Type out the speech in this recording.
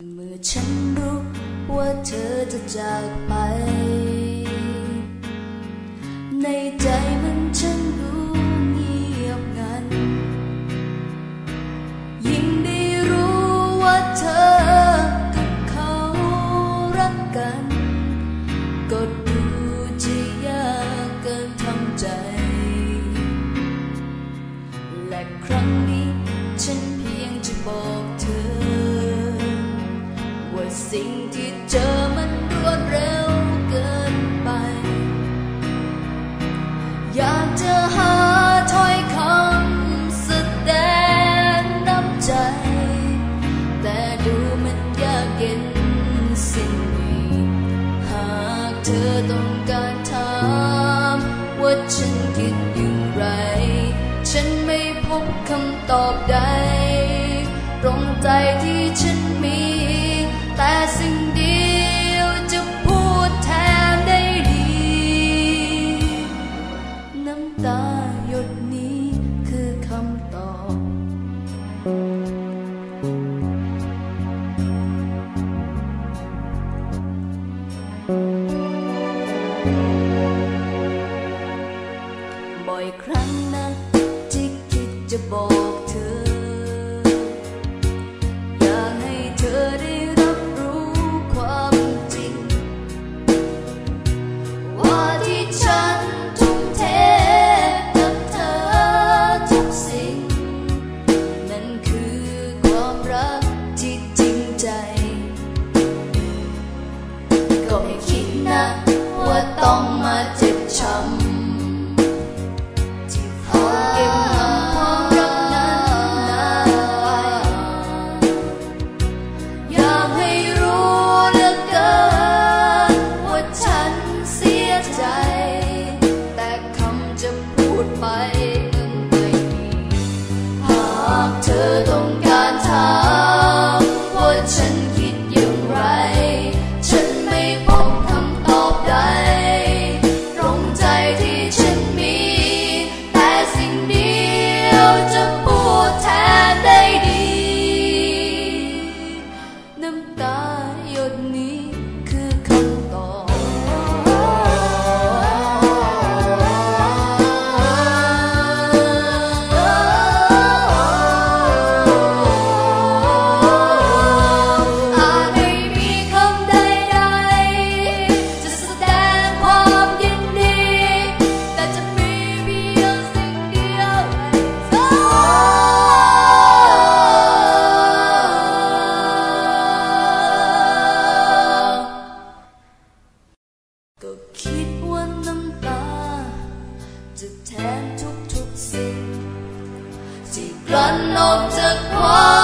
เมื่อฉันรู้ว่าเธอจะจากไป ในใจมันฉันรู้เงียบงัน ยิ่งได้รู้ว่าเธอกับเขารักกัน ก็ดูจะยากเกินทำใจ และครั้งนี้ฉัน สิ่งที่เจอมันรวดเร็วเกินไป อยากจะหาถ้อยคำแสดงน้ำใจ แต่ดูมันยากเย็นสิ่งนี้ หากเธอต้องการถามว่าฉันคิดอย่างไร ฉันไม่พบคำตอบใด ตรงใจที่ฉัน บ่อยครั้งนะที่คิดจะบอก หาก ก็คิดว่าน้ำตา จะแทนทุกๆสิ่งที่กลั่นออกจากความ